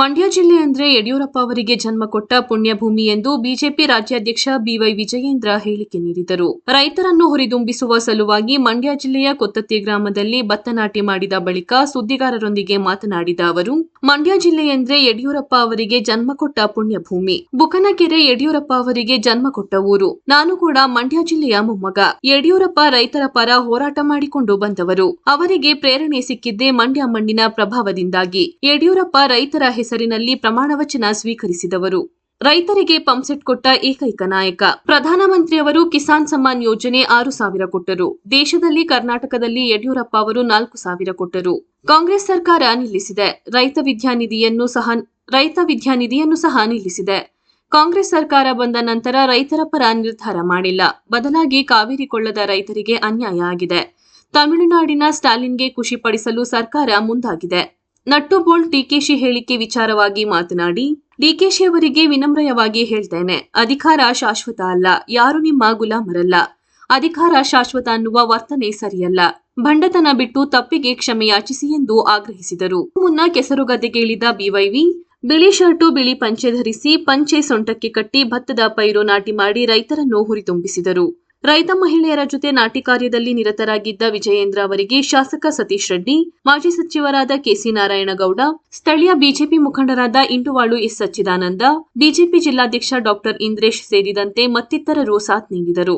ಮಂಡ್ಯ ಜಿಲ್ಲೆ ಅಂದ್ರೆ ಯಡಿಯೂರಪ್ಪ ಅವರಿಗೆ ಜನ್ಮ ಕೊಟ್ಟ ಪುಣ್ಯಭೂಮಿ ಎಂದು ಬಿಜೆಪಿ ರಾಜ್ಯಾಧ್ಯಕ್ಷ ಬಿವೈ ವಿಜಯೇಂದ್ರ ಹೇಳಿಕೆ ನೀಡಿದರು. ರೈತರನ್ನು ಹುರಿದುಂಬಿಸುವ ಸಲುವಾಗಿ ಮಂಡ್ಯ ಜಿಲ್ಲೆಯ ಕೊತ್ತತ್ತಿ ಗ್ರಾಮದಲ್ಲಿ ಭತ್ತ ನಾಟಿ ಮಾಡಿದ ಬಳಿಕ ಸುದ್ದಿಗಾರರೊಂದಿಗೆ ಮಾತನಾಡಿದ ಅವರು, ಮಂಡ್ಯ ಜಿಲ್ಲೆ ಎಂದ್ರೆ ಯಡಿಯೂರಪ್ಪ ಅವರಿಗೆ ಜನ್ಮ ಕೊಟ್ಟ ಪುಣ್ಯಭೂಮಿ. ಬುಕನಕೆರೆ ಯಡಿಯೂರಪ್ಪ ಅವರಿಗೆ ಜನ್ಮ ಕೊಟ್ಟ ಊರು. ನಾನು ಕೂಡ ಮಂಡ್ಯ ಜಿಲ್ಲೆಯ ಮೊಮ್ಮಗ. ಯಡಿಯೂರಪ್ಪ ರೈತರ ಪರ ಹೋರಾಟ ಮಾಡಿಕೊಂಡು ಬಂದವರು. ಅವರಿಗೆ ಪ್ರೇರಣೆ ಸಿಕ್ಕಿದ್ದೇ ಮಂಡ್ಯ ಮಣ್ಣಿನ ಪ್ರಭಾವದಿಂದಾಗಿ. ಯಡಿಯೂರಪ್ಪ ರೈತರ ಹೆಸರಿನಲ್ಲಿ ಪ್ರಮಾಣವಚನ ಸ್ವೀಕರಿಸಿದವರು. ರೈತರಿಗೆ ಪಂಪ್ಸೆಟ್ ಕೊಟ್ಟ ಏಕೈಕ ನಾಯಕ. ಪ್ರಧಾನಮಂತ್ರಿಯವರು ಕಿಸಾನ್ ಸಮ್ಮಾನ್ ಯೋಜನೆ ಆರು ಸಾವಿರ ಕೊಟ್ಟರು. ದೇಶದಲ್ಲಿ ಕರ್ನಾಟಕದಲ್ಲಿ ಯಡಿಯೂರಪ್ಪ ಅವರು ನಾಲ್ಕು ಸಾವಿರ ಕೊಟ್ಟರು. ಕಾಂಗ್ರೆಸ್ ಸರ್ಕಾರ ನಿಲ್ಲಿಸಿದೆ. ರೈತ ವಿದ್ಯಾನಿಧಿಯನ್ನು ಸಹ ರೈತ ವಿದ್ಯಾನಿಧಿಯನ್ನು ಸಹ ನಿಲ್ಲಿಸಿದೆ. ಕಾಂಗ್ರೆಸ್ ಸರ್ಕಾರ ಬಂದ ನಂತರ ರೈತರ ಪರ ನಿರ್ಧಾರ ಮಾಡಿಲ್ಲ. ಬದಲಾಗಿ ಕಾವೇರಿ ಕೊಳ್ಳದ ರೈತರಿಗೆ ಅನ್ಯಾಯ ಆಗಿದೆ. ತಮಿಳುನಾಡಿನ ಸ್ಟಾಲಿನ್ಗೆ ಖುಷಿಪಡಿಸಲು ಸರ್ಕಾರ ಮುಂದಾಗಿದೆ. ನಟ್ಟು ಬೋಲ್ಟ್ ಡಿಕೆಶಿ ಹೇಳಿಕೆ ವಿಚಾರವಾಗಿ ಮಾತನಾಡಿ ಡಿಕೆಶಿ ಅವರಿಗೆ ವಿನಮ್ರಯವಾಗಿ ಹೇಳ್ತೇನೆ, ಅಧಿಕಾರ ಶಾಶ್ವತ ಅಲ್ಲ, ಯಾರು ನಿಮ್ಮ ಗುಲಾಮರಲ್ಲ. ಅಧಿಕಾರ ಶಾಶ್ವತ ಅನ್ನುವ ವರ್ತನೆ ಸರಿಯಲ್ಲ. ಭಂಡತನ ಬಿಟ್ಟು ತಪ್ಪಿಗೆ ಕ್ಷಮೆ ಯಾಚಿಸಿ ಎಂದು ಆಗ್ರಹಿಸಿದರು. ಮುನ್ನ ಕೆಸರುಗದ್ದೆಗೆ ಇಳಿದ ಬಿವೈವಿ ಬಿಳಿ ಶರ್ಟು, ಬಿಳಿ ಪಂಚೆ ಧರಿಸಿ ಪಂಚೆ ಸೊಂಟಕ್ಕೆ ಕಟ್ಟಿ ಭತ್ತದ ಪೈರು ನಾಟಿ ಮಾಡಿ ರೈತರನ್ನು ಹುರಿದುಂಬಿಸಿದರು. ರೈತ ಮಹಿಳೆಯರ ಜೊತೆ ನಾಟಿ ಕಾರ್ಯದಲ್ಲಿ ನಿರತರಾಗಿದ್ದ ವಿಜಯೇಂದ್ರ ಅವರಿಗೆ ಶಾಸಕ ಸತೀಶ್ ರೆಡ್ಡಿ, ಮಾಜಿ ಸಚಿವರಾದ ಕೆಸಿ ನಾರಾಯಣಗೌಡ, ಸ್ಥಳೀಯ ಬಿಜೆಪಿ ಮುಖಂಡರಾದ ಇಂಟುವಾಳು ಎಸ್ ಸಚ್ಚಿದಾನಂದ, ಬಿಜೆಪಿ ಜಿಲ್ಲಾಧ್ಯಕ್ಷ ಡಾಕ್ಟರ್ ಇಂದ್ರೇಶ್ ಸೇರಿದಂತೆ ಮತ್ತಿತರರು ಸಾಥ್ ನೀಡಿದರು.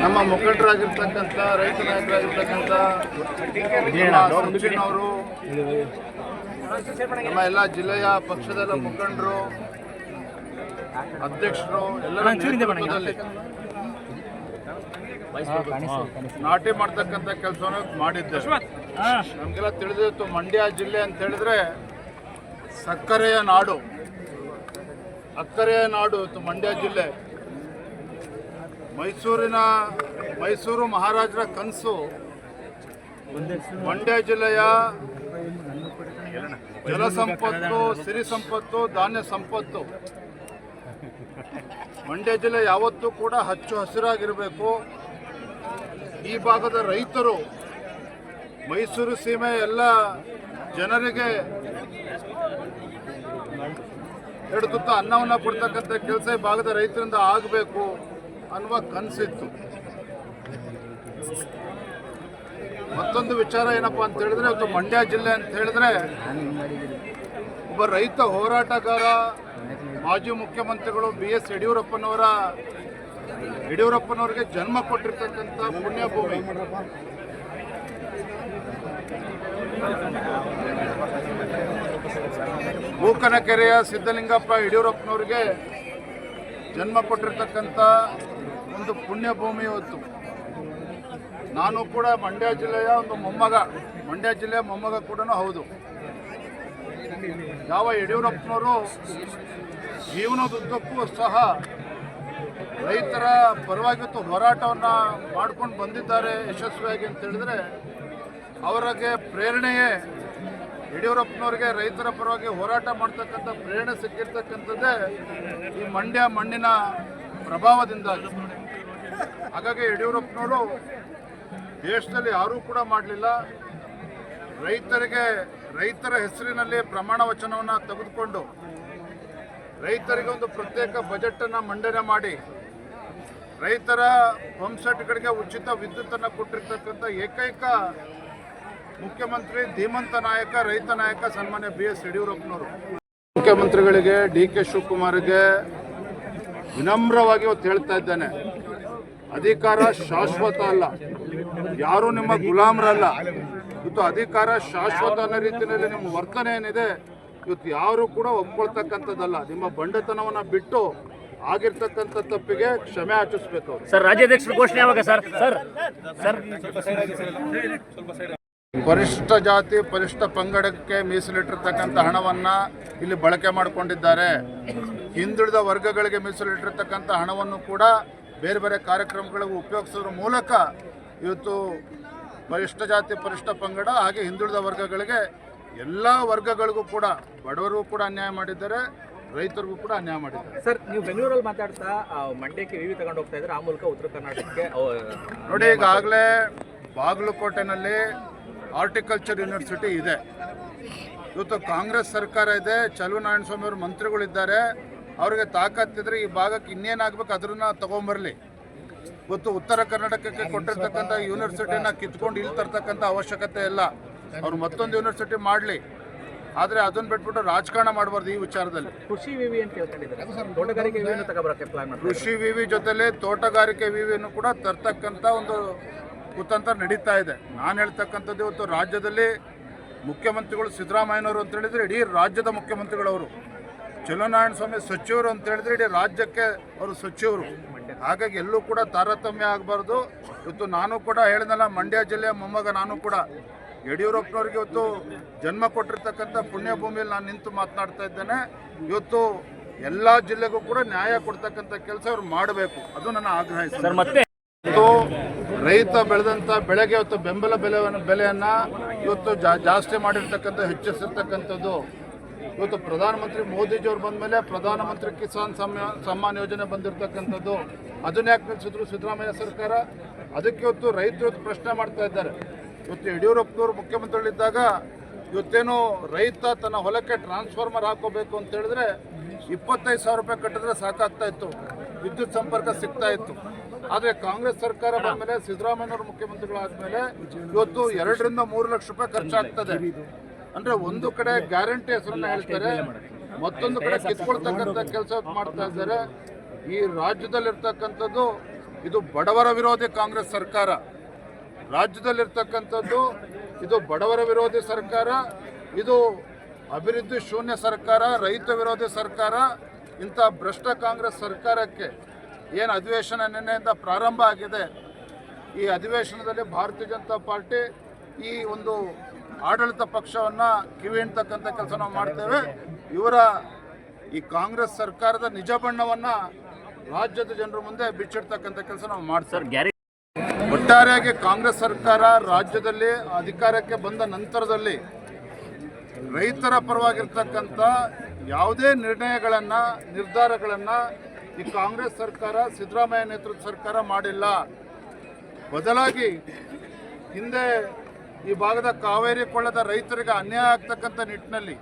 ನಮ್ಮ ಮುಖಂಡರಾಗಿರ್ತಕ್ಕಂಥ ರೈತ ನಾಯಕರಾಗಿರ್ತಕ್ಕಂಥ ಅವರು ನಮ್ಮ ಎಲ್ಲ ಜಿಲ್ಲೆಯ ಪಕ್ಷದ ಮುಖಂಡರು ಅಧ್ಯಕ್ಷರು ನಾಟಿ ಮಾಡ್ತಕ್ಕಂಥ ಕೆಲಸವನ್ನು ಮಾಡಿದ್ದೆ ನಮಗೆಲ್ಲ ತಿಳಿದಿತ್ತು ಮಂಡ್ಯ ಜಿಲ್ಲೆ ಅಂತ ಹೇಳಿದ್ರೆ ಸಕ್ಕರೆಯ ನಾಡು. ಅಕ್ಕರೆಯ ನಾಡು ಇತ್ತು ಮಂಡ್ಯ ಜಿಲ್ಲೆ. ಮೈಸೂರಿನ ಮೈಸೂರು ಮಹಾರಾಜರ ಕನಸು ಮಂಡ್ಯ ಜಿಲ್ಲೆಯ ಜಲ ಸಂಪತ್ತು ಸಿರಿ ಸಂಪತ್ತು ಧಾನ್ಯ ಸಂಪತ್ತು. ಮಂಡ್ಯ ಜಿಲ್ಲೆ ಯಾವತ್ತೂ ಕೂಡ ಹಚ್ಚು ಹಸಿರಾಗಿರಬೇಕು. ಈ ಭಾಗದ ರೈತರು ಮೈಸೂರು ಸೀಮೆ ಎಲ್ಲ ಜನರಿಗೆ ಎರಡು ತುತ್ತ ಅನ್ನವನ್ನು ಕೊಡ್ತಕ್ಕಂಥ ಕೆಲಸ ಈ ಭಾಗದ ರೈತರಿಂದ ಆಗಬೇಕು ಅನ್ನುವ ಕನಸಿತ್ತು. ಮತ್ತೊಂದು ವಿಚಾರ ಏನಪ್ಪ ಅಂತ ಹೇಳಿದ್ರೆ, ಇವತ್ತು ಮಂಡ್ಯ ಜಿಲ್ಲೆ ಅಂತ ಹೇಳಿದ್ರೆ, ಒಬ್ಬ ರೈತ ಹೋರಾಟಗಾರ, ಮಾಜಿ ಮುಖ್ಯಮಂತ್ರಿಗಳು ಬಿ ಎಸ್ ಯಡಿಯೂರಪ್ಪನವರ, ಯಡಿಯೂರಪ್ಪನವರಿಗೆ ಜನ್ಮ ಕೊಟ್ಟಿರ್ತಕ್ಕಂಥ ಪುಣ್ಯಭೂಮಿ ಮೂಕನಕೆರೆಯ ಸಿದ್ದಲಿಂಗಪ್ಪ ಯಡಿಯೂರಪ್ಪನವರಿಗೆ ಜನ್ಮ ಕೊಟ್ಟಿರ್ತಕ್ಕಂಥ ಒಂದು ಪುಣ್ಯಭೂಮಿ ಇವತ್ತು. ನಾನು ಕೂಡ ಮಂಡ್ಯ ಜಿಲ್ಲೆಯ ಒಂದು ಮೊಮ್ಮಗ. ಮಂಡ್ಯ ಜಿಲ್ಲೆಯ ಮೊಮ್ಮಗ ಕೂಡ ಹೌದು. ಯಾವ ಯಡಿಯೂರಪ್ಪನವರು ಜೀವನದುದ್ದಕ್ಕೂ ಸಹ ರೈತರ ಪರವಾಗಿತ್ತು ಹೋರಾಟವನ್ನು ಮಾಡ್ಕೊಂಡು ಬಂದಿದ್ದಾರೆ ಯಶಸ್ವಿಯಾಗಿ ಅಂತ ಹೇಳಿದ್ರೆ, ಅವರಿಗೆ ಪ್ರೇರಣೆಯೇ ಯಡಿಯೂರಪ್ಪನವ್ರಿಗೆ ರೈತರ ಪರವಾಗಿ ಹೋರಾಟ ಮಾಡ್ತಕ್ಕಂಥ ಪ್ರೇರಣೆ ಸಿಕ್ಕಿರ್ತಕ್ಕಂಥದ್ದೇ ಈ ಮಂಡ್ಯ ಮಣ್ಣಿನ ಪ್ರಭಾವದಿಂದ ಹಾಗಾಗಿ ಯಡಿಯೂರಪ್ಪನವರು ದೇಶದಲ್ಲಿ ಯಾರೂ ಕೂಡ ಮಾಡಲಿಲ್ಲ. ರೈತರಿಗೆ, ರೈತರ ಹೆಸರಿನಲ್ಲಿ ಪ್ರಮಾಣ ವಚನವನ್ನು ತೆಗೆದುಕೊಂಡು ರೈತರಿಗೆ ಒಂದು ಪ್ರತ್ಯೇಕ ಬಜೆಟನ್ನು ಮಂಡನೆ ಮಾಡಿ ರೈತರ ಪಂಪ್ಸೆಟ್ಗಳಿಗೆ ಉಚಿತ ವಿದ್ಯುತ್ತನ್ನು ಕೊಟ್ಟಿರ್ತಕ್ಕಂಥ ಏಕೈಕ ಮುಖ್ಯಮಂತ್ರಿ ಧೀಮಂತ ನಾಯಕ, ರೈತ ನಾಯಕ ಸನ್ಮಾನ್ಯ ಬಿ ಎಸ್ ಯಡಿಯೂರಪ್ಪನವರು. ಮುಖ್ಯಮಂತ್ರಿಗಳಿಗೆ ಡಿ ಕೆ ಶಿವಕುಮಾರ್ಗೆ ವಿನಮ್ರವಾಗಿ ಇವತ್ತು ಹೇಳ್ತಾ ಇದ್ದೇನೆ. ಅಧಿಕಾರ ಶಾಶ್ವತ ಅಲ್ಲ. ಯಾರು ನಿಮ್ಮ ಗುಲಾಮರಲ್ಲ. ಇವತ್ತು ಅಧಿಕಾರ ಶಾಶ್ವತ ಅನ್ನೋ ರೀತಿಯಲ್ಲಿ ನಿಮ್ಮ ವರ್ತನೆ ಏನಿದೆ ಇವತ್ತು ಯಾರು ಕೂಡ ಒಪ್ಕೊಳ್ತಕ್ಕಂಥದ್ದಲ್ಲ. ನಿಮ್ಮ ಬಂಡತನವನ್ನ ಬಿಟ್ಟು ಆಗಿರ್ತಕ್ಕಂಥ ತಪ್ಪಿಗೆ ಕ್ಷಮೆ ಆಚಿಸ್ಬೇಕು ಸರ್ ರಾಜ್ಯಾಧ್ಯಕ್ಷರು ಘೋಷಣೆ ಯಾವಾಗ ಸರ್? Sir sir. ಪರಿಷ್ಠ ಜಾತಿ ಪರಿಷ್ಠ ಪಂಗಡಕ್ಕೆ ಮೀಸಲಿಟ್ಟಿರ್ತಕ್ಕಂಥ ಹಣವನ್ನ ಇಲ್ಲಿ ಬಳಕೆ ಮಾಡಿಕೊಂಡಿದ್ದಾರೆ. ಹಿಂದುಳಿದ ವರ್ಗಗಳಿಗೆ ಮೀಸಲಿಟ್ಟಿರ್ತಕ್ಕಂಥ ಹಣವನ್ನು ಕೂಡ ಬೇರೆ ಬೇರೆ ಕಾರ್ಯಕ್ರಮಗಳಿಗೆ ಉಪಯೋಗಿಸೋದ್ರ ಮೂಲಕ ಇವತ್ತು ಪರಿಷ್ಟ ಜಾತಿ ಪರಿಷ್ಟ ಪಂಗಡ ಹಾಗೆ ಹಿಂದುಳಿದ ವರ್ಗಗಳಿಗೆ ಎಲ್ಲ ವರ್ಗಗಳಿಗೂ ಕೂಡ ಬಡವರಿಗೂ ಕೂಡ ಅನ್ಯಾಯ ಮಾಡಿದ್ದಾರೆ ರೈತರಿಗೂ ಕೂಡ ಅನ್ಯಾಯ ಮಾಡಿದ್ದಾರೆ. ಸರ್ ನೀವು ಬೆಂಗಳೂರಲ್ಲಿ ಮಾತಾಡ್ತಾ ಮಂಡ್ಯಕ್ಕೆ ವಿವಿ ತಗೊಂಡು ಹೋಗ್ತಾ ಇದ್ರೆ ಆ ಮೂಲಕ ಉತ್ತರ ಕರ್ನಾಟಕಕ್ಕೆ ನೋಡಿ ಈಗಾಗಲೇ ಬಾಗಲಕೋಟೆನಲ್ಲಿ ಹಾರ್ಟಿಕಲ್ಚರ್ ಯೂನಿವರ್ಸಿಟಿ ಇದೆ. ಇವತ್ತು ಕಾಂಗ್ರೆಸ್ ಸರ್ಕಾರ ಇದೆ ಚಲುವನಾರಾಯಣ ಸ್ವಾಮಿ ಅವರು ಮಂತ್ರಿಗಳಿದ್ದಾರೆ. ಅವರಿಗೆ ತಾಕತ್ತಿದ್ರೆ ಈ ಭಾಗಕ್ಕೆ ಇನ್ನೇನಾಗಬೇಕು ಅದನ್ನ ತಗೊಂಬರ್ಲಿ. ಇವತ್ತು ಉತ್ತರ ಕರ್ನಾಟಕಕ್ಕೆ ಕೊಟ್ಟಿರ್ತಕ್ಕಂಥ ಯೂನಿವರ್ಸಿಟಿನ ಕಿತ್ಕೊಂಡು ಇಲ್ಲಿ ತರ್ತಕ್ಕಂಥ ಅವಶ್ಯಕತೆ ಇಲ್ಲ. ಅವ್ರು ಮತ್ತೊಂದು ಯೂನಿವರ್ಸಿಟಿ ಮಾಡಲಿ. ಆದರೆ ಅದನ್ನು ಬಿಟ್ಬಿಟ್ಟು ರಾಜಕಾರಣ ಮಾಡಬಾರ್ದು ಈ ವಿಚಾರದಲ್ಲಿ. ಕೃಷಿ ವಿವಿ ಅಂತ ಹೇಳ್ತಾರೆ ಕೃಷಿ ವಿವಿ ಜೊತೆಲೆ ತೋಟಗಾರಿಕೆ ವಿವಿಯನ್ನು ಕೂಡ ತರ್ತಕ್ಕಂಥ ಒಂದು ಕುತಂತ್ರ ನಡೀತಾ ಇದೆ. ನಾನು ಹೇಳ್ತಕ್ಕಂಥದ್ದು ಇವತ್ತು ರಾಜ್ಯದಲ್ಲಿ ಮುಖ್ಯಮಂತ್ರಿಗಳು ಸಿದ್ದರಾಮಯ್ಯನವರು ಅಂತ ಹೇಳಿದ್ರೆ ಇಡೀ ರಾಜ್ಯದ ಮುಖ್ಯಮಂತ್ರಿಗಳವರು. ಚಲುನಾರಾಯಣ ಸ್ವಾಮಿ ಸಚಿವರು ಅಂತ ಹೇಳಿದ್ರೆ ಇಡೀ ರಾಜ್ಯಕ್ಕೆ ಅವರು ಸಚಿವರು. ಹಾಗಾಗಿ ಎಲ್ಲೂ ಕೂಡ ತಾರತಮ್ಯ ಆಗಬಾರ್ದು. ಇವತ್ತು ನಾನು ಕೂಡ ಹೇಳಿದ್ನಲ್ಲ ಮಂಡ್ಯ ಜಿಲ್ಲೆಯ ಮೊಮ್ಮಗ ನಾನು ಕೂಡ. ಯಡಿಯೂರಪ್ಪನವ್ರಿಗೆ ಇವತ್ತು ಜನ್ಮ ಕೊಟ್ಟಿರ್ತಕ್ಕಂಥ ಪುಣ್ಯಭೂಮಿಯಲ್ಲಿ ನಾನು ನಿಂತು ಮಾತನಾಡ್ತಾ ಇದ್ದೇನೆ. ಇವತ್ತು ಎಲ್ಲ ಜಿಲ್ಲೆಗೂ ಕೂಡ ನ್ಯಾಯ ಕೊಡ್ತಕ್ಕಂಥ ಕೆಲಸ ಅವ್ರು ಮಾಡಬೇಕು. ಅದು ನನ್ನ ಆಗ್ರಹ ಸರ್ ಮತ್ತೆ? ಇವತ್ತು ರೈತ ಬೆಳೆದಂಥ ಬೆಳೆಗೆ ಇವತ್ತು ಬೆಂಬಲ ಬೆಲೆ ಬೆಲೆಯನ್ನ ಇವತ್ತು ಜಾಸ್ತಿ ಮಾಡಿರ್ತಕ್ಕಂಥ ಹೆಚ್ಚಿಸಿರ್ತಕ್ಕಂಥದ್ದು ಇವತ್ತು ಪ್ರಧಾನಮಂತ್ರಿ ಮೋದಿಜಿಯವ್ರು ಬಂದ ಮೇಲೆ ಪ್ರಧಾನಮಂತ್ರಿ ಕಿಸಾನ್ ಸಮ್ಮಾನ ಯೋಜನೆ ಬಂದಿರತಕ್ಕಂಥದ್ದು. ಅದನ್ನ ಯಾಕೆ ನಿಲ್ಲಿಸಿದ್ರು ಸಿದ್ದರಾಮಯ್ಯ ಸರ್ಕಾರ ಅದಕ್ಕೆ ಇವತ್ತು ರೈತರು ಪ್ರಶ್ನೆ ಮಾಡ್ತಾ ಇದ್ದಾರೆ. ಇವತ್ತು ಯಡಿಯೂರಪ್ಪನವರು ಮುಖ್ಯಮಂತ್ರಿಗಳಿದ್ದಾಗ ಇವತ್ತೇನು ರೈತ ತನ್ನ ಹೊಲಕ್ಕೆ ಟ್ರಾನ್ಸ್ಫಾರ್ಮರ್ ಹಾಕೋಬೇಕು ಅಂತ ಹೇಳಿದ್ರೆ ಇಪ್ಪತ್ತೈದು ಸಾವಿರ ರೂಪಾಯಿ ಕಟ್ಟಿದ್ರೆ ಸಾಕಾಗ್ತಾ ಇತ್ತು. ವಿದ್ಯುತ್ ಸಂಪರ್ಕ ಸಿಗ್ತಾ ಇತ್ತು. ಆದರೆ ಕಾಂಗ್ರೆಸ್ ಸರ್ಕಾರ ಬಂದಮೇಲೆ ಮುಖ್ಯಮಂತ್ರಿಗಳಾದ ಮೇಲೆ ಇವತ್ತು ಎರಡರಿಂದ ಮೂರು ಲಕ್ಷ ರೂಪಾಯಿ ಖರ್ಚಾಗ್ತದೆ. ಅಂದ್ರೆ ಒಂದು ಕಡೆ ಗ್ಯಾರಂಟಿ ಹೆಸರನ್ನ ಹೇಳ್ತಾರೆ ಮತ್ತೊಂದು ಕಡೆ ಕಿತ್ಕೊಳ್ತಕ್ಕಂಥ ಕೆಲಸ ಮಾಡ್ತಾ ಇದ್ದಾರೆ. ಈ ರಾಜ್ಯದಲ್ಲಿರ್ತಕ್ಕಂಥದ್ದು ಇದು ಬಡವರ ವಿರೋಧಿ ಕಾಂಗ್ರೆಸ್ ಸರ್ಕಾರ. ರಾಜ್ಯದಲ್ಲಿರ್ತಕ್ಕಂಥದ್ದು ಇದು ಬಡವರ ವಿರೋಧಿ ಸರ್ಕಾರ. ಇದು ಅಭಿವೃದ್ಧಿ ಶೂನ್ಯ ಸರ್ಕಾರ ರೈತ ವಿರೋಧಿ ಸರ್ಕಾರ. ಇಂಥ ಭ್ರಷ್ಟ ಕಾಂಗ್ರೆಸ್ ಸರ್ಕಾರಕ್ಕೆ ಏನು ಅಧಿವೇಶನ ನಿನ್ನೆಯಿಂದ ಪ್ರಾರಂಭ ಆಗಿದೆ? ಈ ಅಧಿವೇಶನದಲ್ಲಿ ಭಾರತೀಯ ಜನತಾ ಪಾರ್ಟಿ ಈ ಒಂದು ಆಡಳಿತ ಪಕ್ಷವನ್ನು ಕಿವಿ ಹಿಂಡ್ತಕ್ಕಂಥ ಕೆಲಸ ನಾವು ಮಾಡ್ತೇವೆ. ಇವರ ಈ ಕಾಂಗ್ರೆಸ್ ಸರ್ಕಾರದ ನಿಜ ಬಣ್ಣವನ್ನು ರಾಜ್ಯದ ಜನರ ಮುಂದೆ ಬಿಚ್ಚಿಡ್ತಕ್ಕಂಥ ಕೆಲಸ ನಾವು ಮಾಡ್ತೇವೆ. ಒಟ್ಟಾರೆಯಾಗಿ ಕಾಂಗ್ರೆಸ್ ಸರ್ಕಾರ ರಾಜ್ಯದಲ್ಲಿ ಅಧಿಕಾರಕ್ಕೆ ಬಂದ ನಂತರದಲ್ಲಿ ರೈತರ ಪರವಾಗಿರ್ತಕ್ಕಂಥ ಯಾವುದೇ ನಿರ್ಣಯಗಳನ್ನು ನಿರ್ಧಾರಗಳನ್ನು ಈ ಕಾಂಗ್ರೆಸ್ ಸರ್ಕಾರ ಸಿದ್ದರಾಮಯ್ಯ ನೇತೃತ್ವ ಸರ್ಕಾರ ಮಾಡಿಲ್ಲ. ಬದಲಾಗಿ ಹಿಂದೆ ಈ ಭಾಗದ ಕಾವೇರಿ ಕೊಳ್ಳದ ರೈತರಿಗೆ ಅನ್ಯಾಯ ಆಗ್ತಕ್ಕಂಥ ನಿಟ್ಟಿನಲ್ಲಿ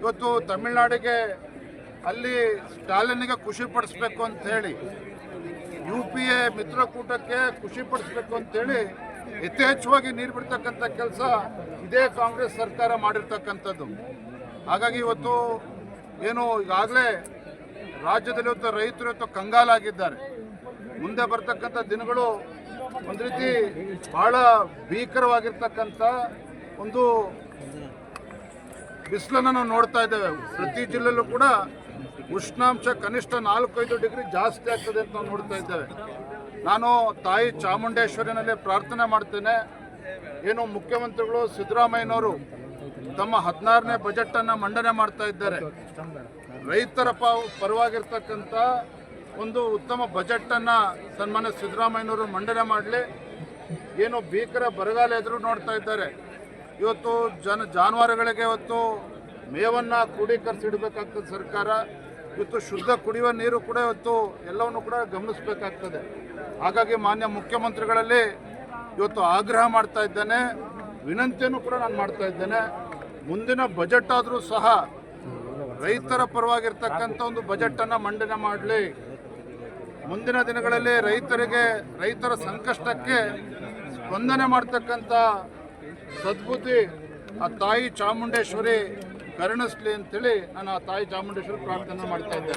ಇವತ್ತು ತಮಿಳುನಾಡಿಗೆ ಅಲ್ಲಿ ಸ್ಟಾಲಿನ್ಗೆ ಖುಷಿ ಪಡಿಸ್ಬೇಕು ಅಂತ ಹೇಳಿ, ಯು ಪಿ ಎ ಮಿತ್ರಕೂಟಕ್ಕೆ ಖುಷಿ ಪಡಿಸ್ಬೇಕು ಅಂತೇಳಿ ಯಥೇಚ್ಛವಾಗಿ ನೀರು ಬಿಡ್ತಕ್ಕಂಥ ಕೆಲಸ ಇದೇ ಕಾಂಗ್ರೆಸ್ ಸರ್ಕಾರ ಮಾಡಿರ್ತಕ್ಕಂಥದ್ದು. ಹಾಗಾಗಿ ಇವತ್ತು ಏನು ಈಗಾಗಲೇ ರಾಜ್ಯದಲ್ಲಿ ಇವತ್ತು ರೈತರು ಇವತ್ತು ಕಂಗಾಲಾಗಿದ್ದಾರೆ. ಮುಂದೆ ಬರ್ತಕ್ಕಂಥ ದಿನಗಳು ಒಂದು ರೀತಿ ಬಹಳ ಭೀಕರವಾಗಿರ್ತಕ್ಕಂಥ ಒಂದು ಬಿಸಿಲನ್ನು ನಾವು ನೋಡ್ತಾ ಇದ್ದೇವೆ. ಪ್ರತಿ ಜಿಲ್ಲೆಯಲ್ಲೂ ಕೂಡ ಉಷ್ಣಾಂಶ ಕನಿಷ್ಠ ನಾಲ್ಕೈದು ಡಿಗ್ರಿ ಜಾಸ್ತಿ ಆಗ್ತದೆ ಅಂತ ನಾವು ನೋಡ್ತಾ ಇದ್ದೇವೆ. ನಾನು ತಾಯಿ ಚಾಮುಂಡೇಶ್ವರಿನಲ್ಲಿ ಪ್ರಾರ್ಥನೆ ಮಾಡ್ತೇನೆ. ಏನು ಮುಖ್ಯಮಂತ್ರಿಗಳು ಸಿದ್ದರಾಮಯ್ಯನವರು ತಮ್ಮ ಹದಿನಾರನೇ ಬಜೆಟನ್ನು ಮಂಡನೆ ಮಾಡ್ತಾ ಇದ್ದಾರೆ. ರೈತರ ಪರವಾಗಿರ್ತಕ್ಕಂಥ ಒಂದು ಉತ್ತಮ ಬಜೆಟನ್ನು ಸನ್ಮಾನ್ಯ ಸಿದ್ದರಾಮಯ್ಯನವರು ಮಂಡನೆ ಮಾಡಲಿ. ಏನು ಭೀಕರ ಬರಗಾಲ ಎದುರು ನೋಡ್ತಾ ಇದ್ದಾರೆ. ಇವತ್ತು ಜನ ಜಾನುವಾರುಗಳಿಗೆ ಇವತ್ತು ಮೇವನ್ನು ಕ್ರೋಢೀಕರಿಸಿಡಬೇಕಾಗ್ತದೆ ಸರ್ಕಾರ. ಇವತ್ತು ಶುದ್ಧ ಕುಡಿಯುವ ನೀರು ಕೂಡ ಇವತ್ತು ಎಲ್ಲವನ್ನು ಕೂಡ ಗಮನಿಸಬೇಕಾಗ್ತದೆ. ಹಾಗಾಗಿ ಮಾನ್ಯ ಮುಖ್ಯಮಂತ್ರಿಗಳಲ್ಲಿ ಇವತ್ತು ಆಗ್ರಹ ಮಾಡ್ತಾ ಇದ್ದೇನೆ. ವಿನಂತಿಯನ್ನು ಕೂಡ ನಾನು ಮಾಡ್ತಾ ಇದ್ದೇನೆ. ಮುಂದಿನ ಬಜೆಟ್ ಆದರೂ ಸಹ ರೈತರ ಪರವಾಗಿರ್ತಕ್ಕಂಥ ಒಂದು ಬಜೆಟನ್ನು ಮಂಡನೆ ಮಾಡಲಿ. ಮುಂದಿನ ದಿನಗಳಲ್ಲಿ ರೈತರಿಗೆ, ರೈತರ ಸಂಕಷ್ಟಕ್ಕೆ ಸ್ಪಂದನೆ ಮಾಡ್ತಕ್ಕಂಥ ಸದ್ಬುದ್ಧಿ ಆ ತಾಯಿ ಚಾಮುಂಡೇಶ್ವರಿ ಕರುಣಿಸ್ಲಿ ಅಂತೇಳಿ ನಾನು ಆ ತಾಯಿ ಚಾಮುಂಡೇಶ್ವರಿ ಪ್ರಾರ್ಥನೆ ಮಾಡ್ತಾ ಇದ್ದೇನೆ.